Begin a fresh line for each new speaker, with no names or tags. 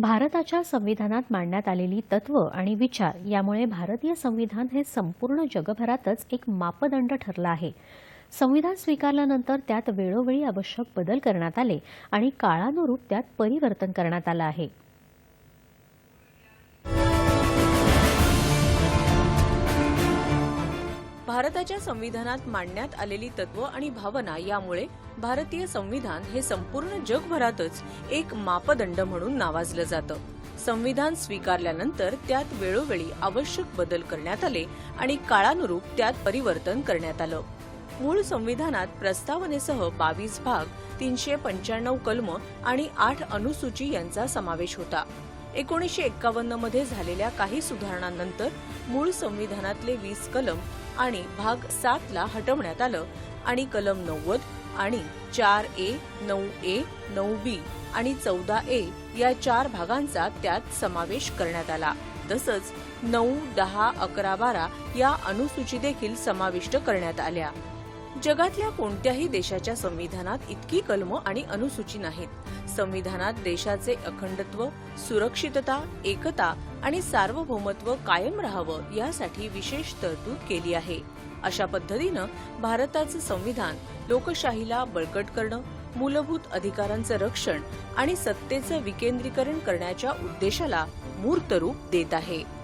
भारताच्या संविधानात मांडण्यात आलेली तत्व आणि विचार यामुळे भारतीय संविधान हे संपूर्ण जगभरातच एक मापदंड ठरलं आहे. संविधान स्वीकारल्यानंतर त्यात वेळोवेळी आवश्यक बदल करण्यात आले आणि काळानुरूप त्यात परिवर्तन करण्यात आलं आहे.
भारताच्या संविधानात मांडण्यात आलेली तत्व आणि भावना यामुळे भारतीय संविधान हे संपूर्ण जगभरातच एक मापदंड म्हणून नावाजलं जातं. संविधान स्वीकारल्यानंतर त्यात वेळोवेळी आवश्यक बदल करण्यात आले आणि काळानुरूप त्यात परिवर्तन करण्यात आलं. मूळ संविधानात प्रस्तावनेसह बावीस भाग तीनशे पंच्याण्णव कलम आणि आठ अनुसूची यांचा समावेश होता. एकोणीसशे एक्कावन्नमध्ये झालेल्या काही सुधारणांनंतर मूळ संविधानातले वीस कलम आणि भाग सातला हटवण्यात आलं. आणि कलम नव्वद आणि चार ए नऊ ए नऊ बी आणि चौदा ए या चार भागांचा त्यात समावेश करण्यात आला. तसंच नऊ दहा अकरा बारा या अनुसूची देखील समाविष्ट करण्यात आल्या. जगातल्या कोणत्याही देशाच्या संविधानात इतकी कलम आणि अनुसूची नाहीत. संविधानात देशाचे अखंडत्व सुरक्षितता एकता आणि सार्वभौमत्व कायम राहावं यासाठी विशेष तरतूद केली आहे. अशा पद्धतीनं भारताचं संविधान लोकशाहीला बळकट करणं मूलभूत अधिकारांचं रक्षण आणि सत्तेचं विकेंद्रीकरण करण्याच्या उद्देशाला मूर्तरूप देत आहे.